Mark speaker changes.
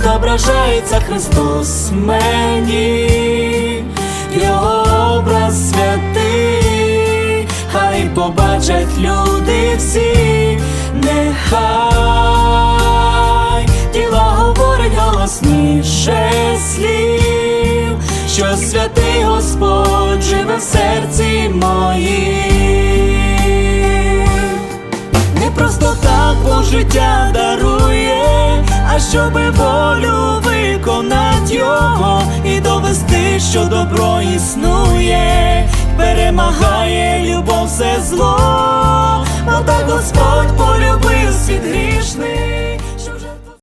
Speaker 1: Відображається Христос мені, Його образ святий, хай побачать люди всі, нехай тіла говорить голосніше слів, що святий Господь живе в серці моїм. Не просто так Бог життя дарує, а щоби волю виконать його і довести, що добро існує, перемагає